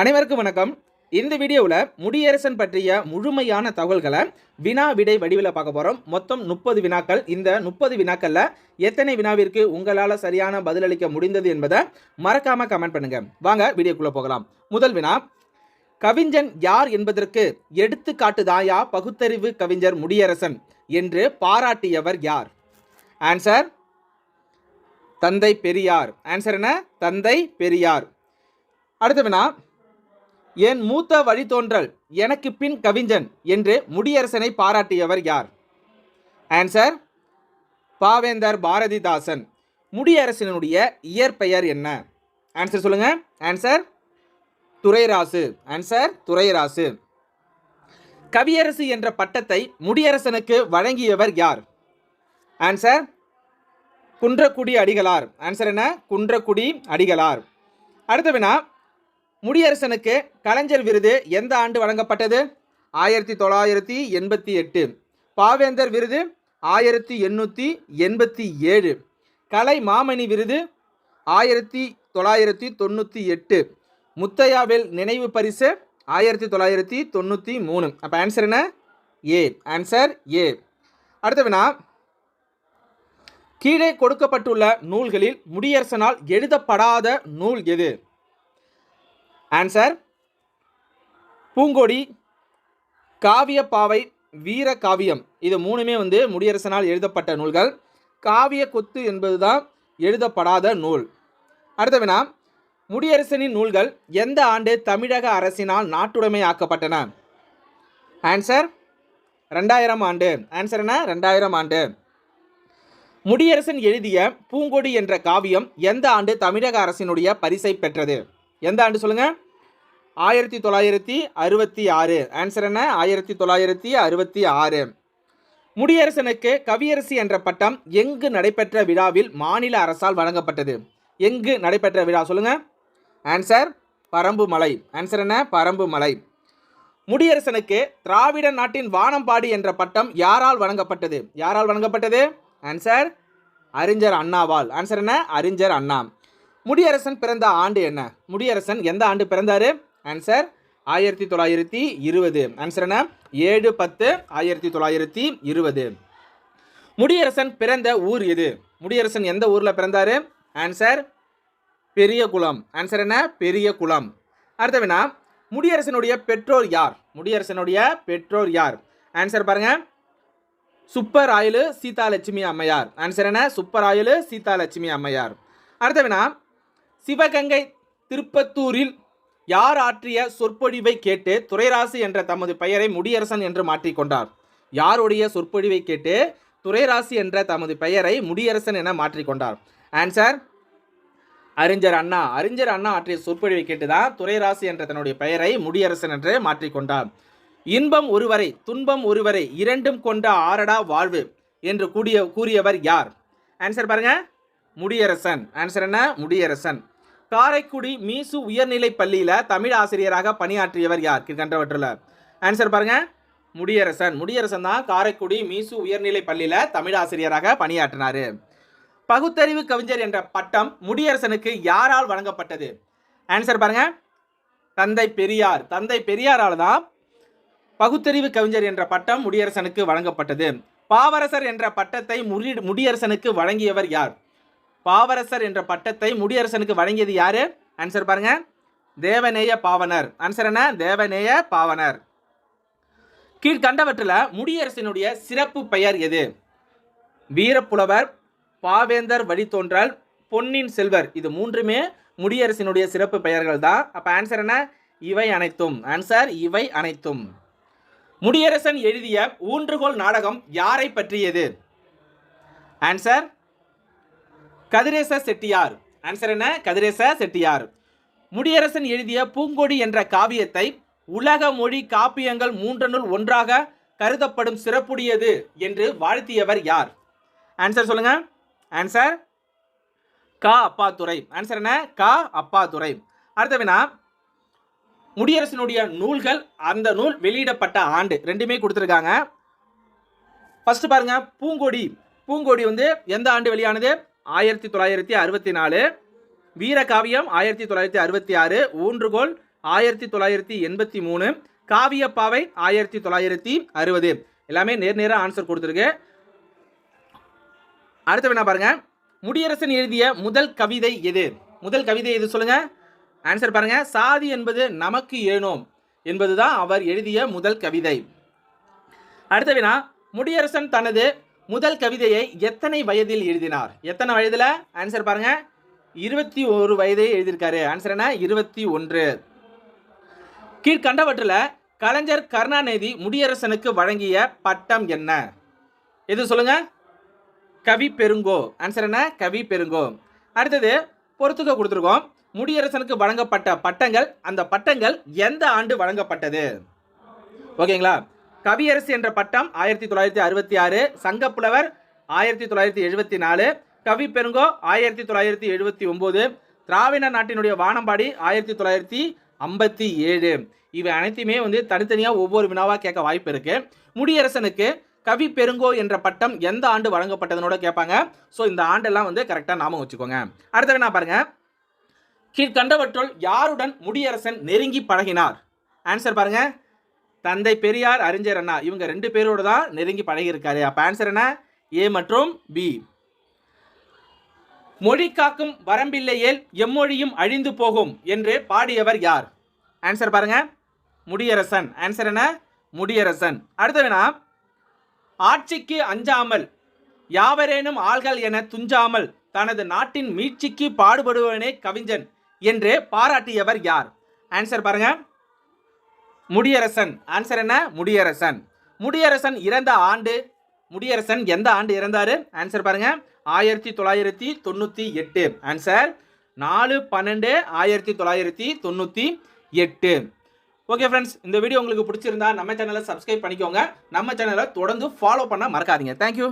அனைவருக்கும் வணக்கம். இந்த வீடியோவில் முடியரசன் பற்றிய முழுமையான தகவல்களை வினா விடை வடிவில் பார்க்க போகிறோம் மொத்தம் முப்பது வினாக்கள். இந்த முப்பது வினாக்களில் எத்தனை வினாவிற்கு உங்களால் சரியான பதிலளிக்க முடிந்தது என்பதை மறக்காமல் கமெண்ட் பண்ணுங்கள் வாங்க வீடியோக்குள்ளே போகலாம். முதல் வினா கவிஞன் யார் என்பதற்கு எடுத்துக்காட்டுதாயா பகுத்தறிவு கவிஞர் முடியரசன் என்று பாராட்டியவர் யார்? ஆன்சர் தந்தை பெரியார். ஆன்சர் என்ன? தந்தை பெரியார். அடுத்த வினா என் மூத்த வழித்தோன்றல் எனக்கு பின் கவிஞன் என்று முடியரசனை பாராட்டியவர் யார்? ஆன்சர் பாவேந்தர் பாரதிதாசன். முடியரசனுடைய இயற்பெயர் என்ன? ஆன்சர் சொல்லுங்க. ஆன்சர் துரைராசு. ஆன்சர் துரைராசு. கவியரசு என்ற பட்டத்தை முடியரசனுக்கு வழங்கியவர் யார்? ஆன்சர் குன்றக்குடி அடிகளார். ஆன்சர் என்ன? குன்றக்குடி அடிகளார். அடுத்த வினா முடியரசனுக்கு கலைஞர் விருது எந்த ஆண்டு வழங்கப்பட்டது? ஆயிரத்தி தொள்ளாயிரத்தி எண்பத்தி எட்டு. பாவேந்தர் விருது ஆயிரத்தி எண்ணூற்றி எண்பத்தி ஏழு. கலை மாமணி விருது ஆயிரத்தி தொள்ளாயிரத்தி தொண்ணூற்றி எட்டு. முத்தையாவில் நினைவு பரிசு ஆயிரத்தி தொள்ளாயிரத்தி தொண்ணூற்றி மூணு. அப்போ ஆன்சர் என்ன? ஏ ஆன்சர் ஏ அடுத்த வினா. கீழே கொடுக்கப்பட்டுள்ள நூல்களில் முடியரசனால் எழுதப்படாத நூல் எது? ஆன்சர் பூங்கொடி காவியப்பாவை வீர காவியம். இது மூணுமே வந்து முடியரசனால் எழுதப்பட்ட நூல்கள். காவிய கொத்து என்பதுதான் எழுதப்படாத நூல். அடுத்த வினா முடியரசனின் நூல்கள் எந்த ஆண்டு தமிழக அரசினால் நாட்டுடைமை ஆக்கப்பட்டன ஆன்சர் ரெண்டாயிரம் ஆண்டு. ஆன்சர் என்ன? ரெண்டாயிரம் ஆண்டு. முடியரசன் எழுதிய பூங்கொடி என்ற காவியம் எந்த ஆண்டு தமிழக அரசினுடைய பரிசை பெற்றது? எந்த ஆண்டு சொல்லுங்க? ஆயிரத்தி தொள்ளாயிரத்தி அறுபத்தி ஆறு. ஆன்சர் என்ன? ஆயிரத்தி தொள்ளாயிரத்தி அறுபத்தி ஆறு. முடியரசனுக்கு கவியரசி என்ற பட்டம் எங்கு நடைபெற்ற விழாவில் மாநில அரசால் வழங்கப்பட்டது? எங்கு நடைபெற்ற விழா சொல்லுங்க. ஆன்சர் பரம்பு மலை ஆன்சர் என்ன? பரம்பு மலை முடியரசனுக்கு திராவிட நாட்டின் வானம்பாடி என்ற பட்டம் யாரால் வழங்கப்பட்டது? யாரால் வழங்கப்பட்டது? ஆன்சர் அறிஞர் அண்ணாவால். ஆன்சர் என்ன? அறிஞர் அண்ணா. முடியரசன் பிறந்த ஆண்டு என்ன? முடியரசன் எந்த ஆண்டு பிறந்தாரு? ஆன்சர் ஆயிரத்தி தொள்ளாயிரத்தி இருபது. ஆன்சர் என்ன? ஏழு பத்து ஆயிரத்தி தொள்ளாயிரத்தி இருபது. முடியரசன் பிறந்த ஊர் எது? முடியரசன் எந்த ஊரில் பிறந்தாரு? ஆன்சர் பெரிய குளம் ஆன்சர் என்ன? பெரிய குளம் அடுத்த வினா முடியரசனுடைய பெற்றோர் யார்? முடியரசனுடைய பெற்றோர் யார்? ஆன்சர் பாருங்க. சுப்பர் ஆயுலு சீதாலட்சுமி அம்மையார். ஆன்சர் என்ன? சுப்பர் ஆயுலு சீதாலட்சுமி அம்மையார். அடுத்த வினா சிவகங்கை திருப்பத்தூரில் யார் ஆற்றிய சொற்பொழிவை கேட்டு துரைராசு என்ற தமது பெயரை முடியரசன் என்று மாற்றிக்கொண்டார் யாருடைய சொற்பொழிவை கேட்டு துரைராசு என்ற தமது பெயரை முடியரசன் என மாற்றிக்கொண்டார் ஆன்சர் அறிஞர் அண்ணா. அறிஞர் அண்ணா ஆற்றிய சொற்பொழிவை கேட்டுதான் துரைராசு என்ற தன்னுடைய பெயரை முடியரசன் என்று மாற்றிக்கொண்டார் இன்பம் ஒருவரை துன்பம் ஒருவரை இரண்டும் கொண்ட ஆரடா வாழ்வு என்று கூடிய கூறியவர் யார்? ஆன்சர் பாருங்க. முடியரசன். ஆன்சர் என்ன? முடியரசன். காரைக்குடி மீசு உயர்நிலை பள்ளியில் தமிழ் ஆசிரியராக பணியாற்றியவர் யார்? கண்டவற்றில். ஆன்சர் பாருங்க. முடியரசன். முடியரசன் தான் காரைக்குடி மீசு உயர்நிலை பள்ளியில் தமிழ் ஆசிரியராக பணியாற்றினார். பகுத்தறிவு கவிஞர் என்ற பட்டம் முடியரசனுக்கு யாரால் வழங்கப்பட்டது? ஆன்சர் பாருங்க. தந்தை பெரியார். தந்தை பெரியாரால் தான் பகுத்தறிவு கவிஞர் என்ற பட்டம் முடியரசனுக்கு வழங்கப்பட்டது. பாவரசர் என்ற பட்டத்தை முடி முடியரசனுக்கு வழங்கியவர் யார்? பாவரசர் என்ற பட்டத்தை முடியரசனுக்கு வழங்கியது யாரு? ஆன்சர் பாருங்க. தேவநேய பாவனர். ஆன்சர் என்ன? தேவநேய பாவனர். கீழ்கண்டவற்றில் முடியரசனுடைய சிறப்பு பெயர் எது? வீரப்புலவர் பாவேந்தர் வழித்தோன்றல் பொன்னின் செல்வர். இது மூன்றுமே முடியரசினுடைய சிறப்பு பெயர்கள் தான் அப்போ ஆன்சர் என்ன? இவை அனைத்தும். ஆன்சர் இவை அனைத்தும். முடியரசன் எழுதிய ஊன்றுகோல் நாடகம் யாரை பற்றியது? ஆன்சர் கதிரேச செட்டியார். ஆன்சர் என்ன? கதிரேச செட்டியார். முடியரசன் எழுதிய பூங்கொடி என்ற காவியத்தை உலக மொழி காப்பியங்கள் மூன்று நூல் ஒன்றாக கருதப்படும் சிறப்புடையது என்று வாழ்த்தியவர் யார்? ஆன்சர் சொல்லுங்க. ஆன்சர் கா அப்பாத்துரை ஆன்சர் என்ன? கா அப்பாத்துரை அடுத்த வினா. முடியரசனுடைய நூல்கள் அந்த நூல் வெளியிடப்பட்ட ஆண்டு. ரெண்டுமே கொடுத்துருக்காங்க. ஃபர்ஸ்ட் பாருங்க. பூங்கொடி. பூங்கொடி வந்து எந்த ஆண்டு வெளியானது? ஆயிரத்தி தொள்ளாயிரத்தி அறுபத்தி நாலு. வீரகாவியம் ஆயிரத்தி தொள்ளாயிரத்தி அறுபத்தி ஆறு. ஊன்றுகோல் ஆயிரத்தி தொள்ளாயிரத்தி எண்பத்தி மூணு. காவியப்பாவை ஆயிரத்தி தொள்ளாயிரத்தி அறுபது. எல்லாமே நேர் நேராக ஆன்சர் கொடுத்துருக்கு. அடுத்த வினா பாருங்க? முடியரசன் எழுதிய முதல் கவிதை எது? முதல் கவிதை எது சொல்லுங்க? ஆன்சர் பாருங்க. சாதி என்பது நமக்கு ஏனோம் என்பதுதான் அவர் எழுதிய முதல் கவிதை. அடுத்த வினா முடியரசன் தனது முதல் கவிதையை எத்தனை வயதில் எழுதினார்? எத்தனை வயதில்? ஆன்சர் பாருங்க. இருபத்தி ஒரு வயதை எழுதியிருக்காரு. ஆன்சர் என்ன? இருபத்தி ஒன்று கீழ்கண்டவற்றில் கலைஞர் கருணாநிதி முடியரசனுக்கு வழங்கிய பட்டம் என்ன? எது சொல்லுங்க? கவி பெருங்கோ. ஆன்சர் என்ன? கவி பெருங்கோ. அடுத்தது பொறுத்துக்க கொடுத்துருக்கோம். முடியரசனுக்கு வழங்கப்பட்ட பட்டங்கள் அந்த பட்டங்கள் எந்த ஆண்டு வழங்கப்பட்டது? ஓகேங்களா? கவியரசு என்ற பட்டம் ஆயிரத்தி தொள்ளாயிரத்தி அறுபத்தி ஆறு சங்கப்புலவர் ஆயிரத்தி தொள்ளாயிரத்தி எழுபத்தி நாலு கவி பெருங்கோ ஆயிரத்தி தொள்ளாயிரத்தி எழுபத்தி ஒம்பது திராவிட நாட்டினுடைய வானம்பாடி ஆயிரத்தி தொள்ளாயிரத்தி ஐம்பத்தி ஏழு. இவை அனைத்தையுமே வந்து தனித்தனியாக ஒவ்வொரு வினாவாக கேட்க வாய்ப்பு இருக்குது முடியரசனுக்கு கவி பெருங்கோ என்ற பட்டம் எந்த ஆண்டு வழங்கப்பட்டதுனோட கேட்பாங்க. ஸோ இந்த ஆண்டெல்லாம் வந்து கரெக்டாக நாம வச்சுக்கோங்க. அடுத்த வினா பாருங்க. கீழ்கண்டவற்றுள் யாருடன் முடியரசன் நெருங்கி பழகினார்? ஆன்சர் பாருங்கள் தந்தை பெரியார் அறிஞர் அண்ணா இவங்க ரெண்டு பேரோட தான் நெருங்கி பழகியிருக்காரு. அப்போ ஆன்சர் என்ன? ஏ மற்றும் பி மொழி காக்கும் வரம்பில்லையேல் எம்மொழியும் அழிந்து போகும் என்று பாடியவர் யார்? ஆன்சர் பாருங்க. முடியரசன். ஆன்சர் என்ன? முடியரசன். அடுத்த ஆட்சிக்கு அஞ்சாமல் யாவரேனும் ஆள்கள் என துஞ்சாமல் தனது நாட்டின் மீட்சிக்கு பாடுபடுவனே கவிஞன் என்று பாராட்டியவர் யார்? ஆன்சர் பாருங்கள் முடியரசன். ஆன்சர் என்ன? முடியரசன். முடியரசன் இறந்த ஆண்டு முடியரசன் எந்த ஆண்டு இறந்தாரு? ஆன்சர் பாருங்க. ஆயிரத்தி தொள்ளாயிரத்தி தொண்ணூற்றி எட்டு. ஆன்சர் நாலு பன்னெண்டு ஆயிரத்தி தொள்ளாயிரத்தி தொண்ணூற்றி எட்டு. ஓகே ஃப்ரெண்ட்ஸ் இந்த வீடியோ உங்களுக்கு பிடிச்சிருந்தா நம்ம சேனலை சப்ஸ்கிரைப் பண்ணிக்கோங்க. நம்ம சேனலை தொடர்ந்து ஃபாலோ பண்ண மறக்காதீங்க. தேங்க்யூ